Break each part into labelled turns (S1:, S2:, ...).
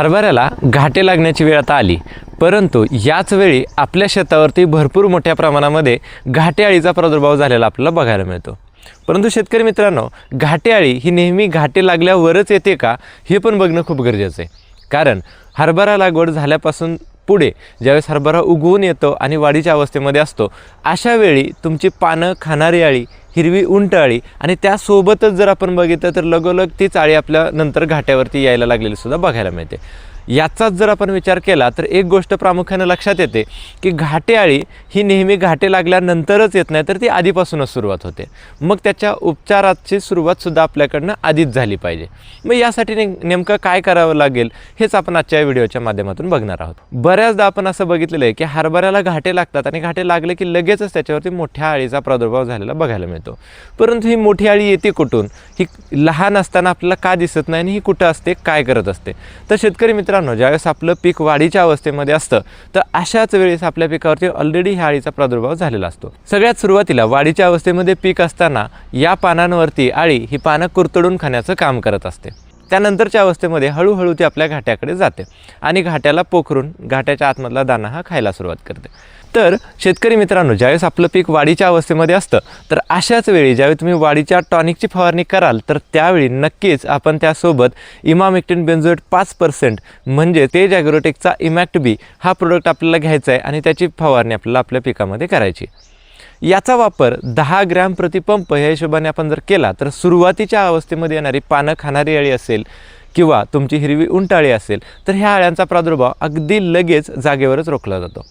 S1: हरभऱ्याला घाटे लागण्याची वेळ आता आली. परंतु याच वेळी आपल्या शेतावरती भरपूर मोठ्या प्रमाणामध्ये घाटेआळीचा प्रादुर्भाव झालेला आपल्याला बघायला मिळतो. परंतु शेतकरी मित्रांनो घाटे अळी ही नेहमी घाटे लागल्यावरच येते का हे पण बघणं खूप गरजेचं आहे. कारण हरभरा लागवड झाल्यापासून पुढे ज्यावेळेस हरभरा उगवून येतो आणि वाढीच्या अवस्थेमध्ये असतो अशा वेळी तुमची पानं खाणारी अळी हिरवी उंट अळी आणि त्यासोबतच जर आपण बघितलं तर लगोलग ती चाळी आपल्या नंतर घाट्यावरती यायला लागलेली सुद्धा बघायला मिळते. याचाच जर आपण विचार केला तर एक गोष्ट प्रामुख्यानं लक्षात येते की घाटे अळी ही नेहमी घाटे लागल्यानंतरच येत नाही तर ती आधीपासूनच सुरुवात होते. मग त्याच्या उपचाराची सुरुवातसुद्धा आपल्याकडनं आधीच झाली पाहिजे. मग यासाठी ने नेमकं काय करावं लागेल हेच आपण आजच्या व्हिडिओच्या माध्यमातून बघणार आहोत. बऱ्याचदा आपण असं बघितलेलं आहे की हरभऱ्याला घाटे लागतात आणि घाटे लागले की लगेचच त्याच्यावरती मोठ्या अळीचा प्रादुर्भाव झालेला बघायला मिळतो. परंतु ही मोठी अळी येते कुठून? ही लहान असताना आपल्याला का दिसत नाही आणि ही कुठं असते? काय करत असते? तर शेतकरी मित्रांनो ज्यावेळेस आपलं पीक वाढीच्या अवस्थेमध्ये असतं तर अशाच वेळेस आपल्या पिकावरती ऑलरेडी ह्या अळीचा प्रादुर्भाव झालेला असतो. सगळ्यात सुरुवातीला वाढीच्या अवस्थेमध्ये पीक असताना या पानांवरती अळी ही पानं कुरतडून खाण्याचं काम करत असते. त्यानंतरच्या अवस्थेमध्ये हळूहळू ती आपल्या घाट्याकडे जाते आणि घाट्याला पोखरून घाट्याच्या आतमधला दाणा हा खायला सुरुवात करते. तर शेतकरी मित्रांनो ज्यावेळेस आपलं पीक वाढीच्या अवस्थेमध्ये असतं तर अशाच वेळी ज्यावेळी तुम्ही वाढीच्या टॉनिकची फवारणी कराल तर त्यावेळी नक्कीच आपण त्यासोबत इमामेक्टिन बेन्झोएट पाच पर्सेंट म्हणजे ते जॅग्रोटेकचा इमॅक्ट बी हा प्रोडक्ट आपल्याला घ्यायचा आहे आणि त्याची फवारणी आपल्याला आपल्या पिकामध्ये करायची याचा वापर दहा ग्रॅम प्रतिपंप ह्या हिशोबाने आपण जर केला तर सुरुवातीच्या अवस्थेमध्ये येणारी पानं खाणारी अळी असेल किंवा तुमची हिरवी उंटाळी असेल तर ह्या अळ्यांचा प्रादुर्भाव अगदी लगेच जागेवरच रोखला जातो.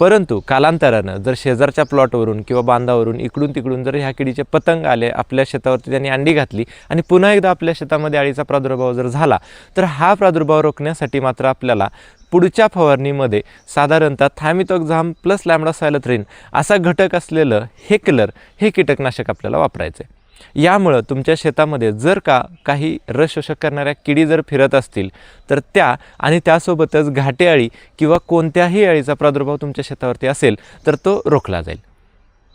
S1: परंतु कालांतरानं जर शेजारच्या प्लॉटवरून किंवा बांधावरून इकडून तिकडून जर ह्या किडीचे पतंग आले आपल्या शेतावरती त्यांनी अंडी घातली आणि पुन्हा एकदा आपल्या शेतामध्ये अळीचा प्रादुर्भाव जर झाला तर हा प्रादुर्भाव रोखण्यासाठी मात्र आपल्याला पुढच्या फवारणीमध्ये साधारणतः थॅमितोक्झाम प्लस लॅमडा सायलथ्रीन असा घटक असलेलं हेकलर हे कीटकनाशक आपल्याला वापरायचं आहे यामुळं तुमच्या शेतामध्ये जर का काही रस शोषक करणाऱ्या किडी जर फिरत असतील तर त्या आणि त्यासोबतच घाटे अळी किंवा कोणत्याही अळीचा प्रादुर्भाव तुमच्या शेतावरती असेल तर तो रोखला जाईल.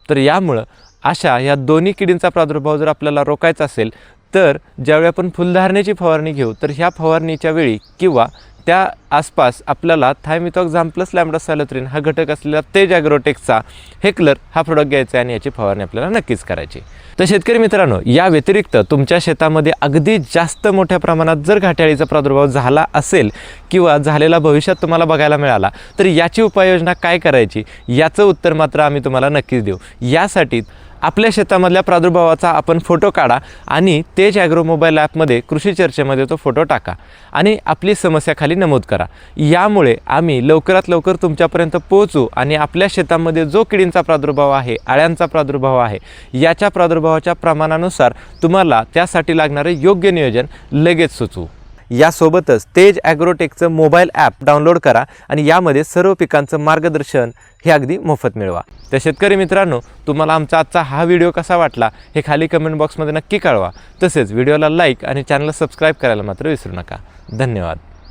S1: तर यामुळं अशा या दोन्ही किडींचा प्रादुर्भाव जर आपल्याला रोखायचा असेल तर ज्यावेळी आपण फुलधारणेची फवारणी घेऊ तर ह्या फवारणीच्या वेळी किंवा त्या आसपास आपल्याला थायमिथॉक्झाम प्लस लॅमडा सॅलोथ्रिन हा घटक असलेला तेज ॲग्रोटेकचा हेकलर हा प्रोडक्ट घ्यायचा आहे आणि याची फवारणी आपल्याला नक्कीच करायची तर शेतकरी मित्रांनो या व्यतिरिक्त तुमच्या शेतामध्ये अगदी जास्त मोठ्या प्रमाणात जर घाट्याळीचा प्रादुर्भाव झाला असेल किंवा झालेला भविष्यात तुम्हाला बघायला मिळाला तर याची उपाययोजना काय करायची? याचं उत्तर मात्र आम्ही तुम्हाला नक्कीच देऊ. यासाठी आपल्या शेतामधल्या प्रादुर्भावाचा आपण फोटो काढा आणि तेज ॲग्रो मोबाईल ॲपमध्ये कृषी चर्चेमध्ये तो फोटो टाका आणि आपली समस्या खाली नमूद करा. करा. यामुळे आम्ही लवकरात लवकर तुमच्यापर्यंत पोहोचू आणि आपल्या शेतामध्ये जो किडींचा प्रादुर्भाव आहे आळ्यांचा प्रादुर्भाव आहे याच्या प्रादुर्भावाच्या प्रमाणानुसार तुम्हाला त्यासाठी लागणारे योग्य नियोजन लगेच सुचवू. यासोबतच तेज ॲग्रोटेकचं मोबाईल ॲप डाउनलोड करा आणि यामध्ये सर्व पिकांचं मार्गदर्शन हे अगदी मोफत मिळवा. तर शेतकरी मित्रांनो तुम्हाला आमचा आजचा हा व्हिडिओ कसा वाटला हे खाली कमेंट बॉक्समध्ये नक्की कळवा. तसेच व्हिडिओला लाईक आणि चॅनलला सबस्क्राईब करायला मात्र विसरू नका. धन्यवाद.